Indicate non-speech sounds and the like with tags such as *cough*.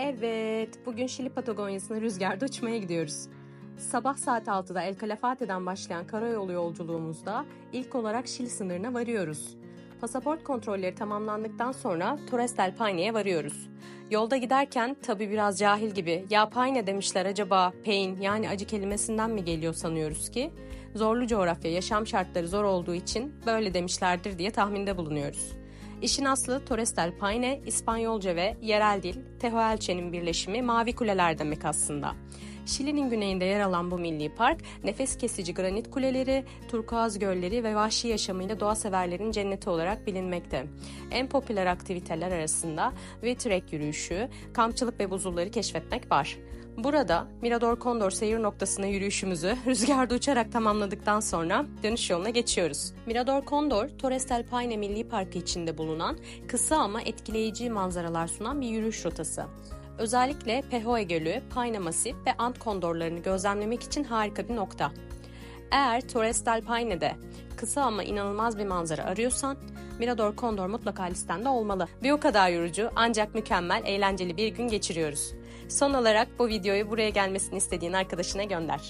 Evet, bugün Şili Patagonya'sına rüzgarda uçmaya gidiyoruz. Sabah saat 6'da El Calafate'den başlayan karayolu yolculuğumuzda ilk olarak Şili sınırına varıyoruz. Pasaport kontrolleri tamamlandıktan sonra Torres del Paine'ye varıyoruz. Yolda giderken tabi biraz cahil gibi ya Paine demişler acaba pain yani acı kelimesinden mi geliyor sanıyoruz ki zorlu coğrafya yaşam şartları zor olduğu için böyle demişlerdir diye tahminde bulunuyoruz. İşin aslı Torres del Paine, İspanyolca ve yerel dil, Tehuelçe'nin birleşimi Mavi Kuleler demek aslında. Şili'nin güneyinde yer alan bu milli park, nefes kesici granit kuleleri, turkuaz gölleri ve vahşi yaşamıyla doğa severlerin cenneti olarak bilinmekte. En popüler aktiviteler arasında V-Trek yürüyüşü, kampçılık ve buzulları keşfetmek var. Burada Mirador Condor seyir noktasına yürüyüşümüzü *laughs* rüzgarda uçarak tamamladıktan sonra dönüş yoluna geçiyoruz. Mirador Condor, Torres del Paine Milli Parkı içinde bulunan kısa ama etkileyici manzaralar sunan bir yürüyüş rotası. Özellikle Pehoe Gölü, Paine Masif ve Ant kondorlarını gözlemlemek için harika bir nokta. Eğer Torres del Paine'de kısa ama inanılmaz bir manzara arıyorsan Mirador Condor mutlaka listende olmalı. Bir o kadar yorucu ancak mükemmel, eğlenceli bir gün geçiriyoruz. Son olarak bu videoyu buraya gelmesini istediğin arkadaşına gönder.